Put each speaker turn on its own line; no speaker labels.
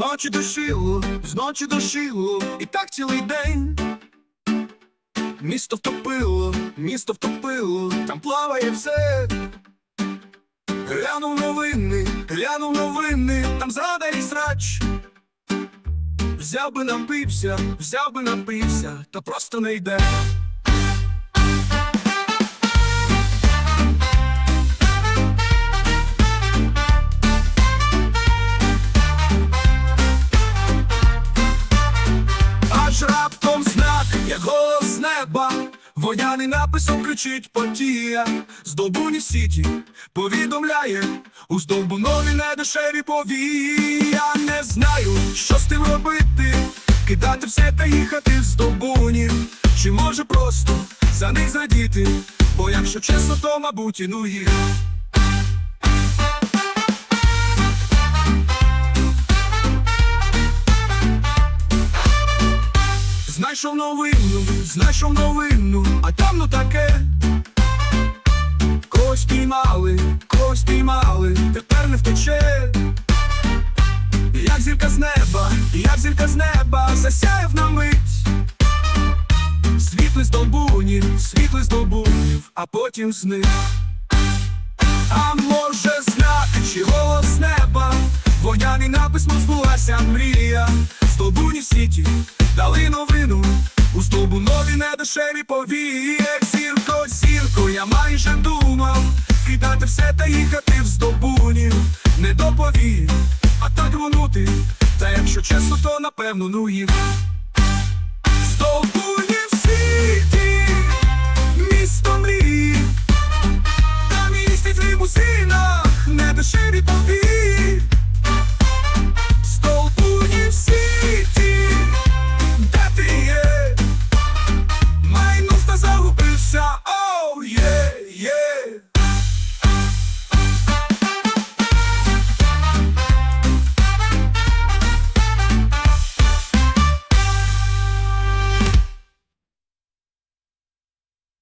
Зночі дощило, зночі дощило, і так цілий день. Місто втопило, місто втопило, там плаває все. Глянув новини, глянув новини, там зрада і срач. Взяв би напився, взяв би напився, та просто не йде. Водяний написом кричить потія, Здобуні сіті повідомляє, у здобунові недешеві повії. Я не знаю, що з тим робити, кидати все та їхати в здобуні, чи може просто за них задіти, бо якщо чесно, то мабуть і Знайшов новину, знайшов новину, а там ну таке. Когось піймали, когось піймали, тепер не втече. Як зірка з неба, як зірка з неба, засяяв на мить. Світлий з долбунів, світлий з долбунів, а потім зник. А може знак, чи голос з неба, Водяний напис, мов збулася мрія, Столбуні в сіті дали новину, у столбунові недешеві повії, Як зірко, зірко, я майже думав, кидати все та їхати в здобунів, не доповів, а так рвонути, та якщо чесно, то напевно ну їх.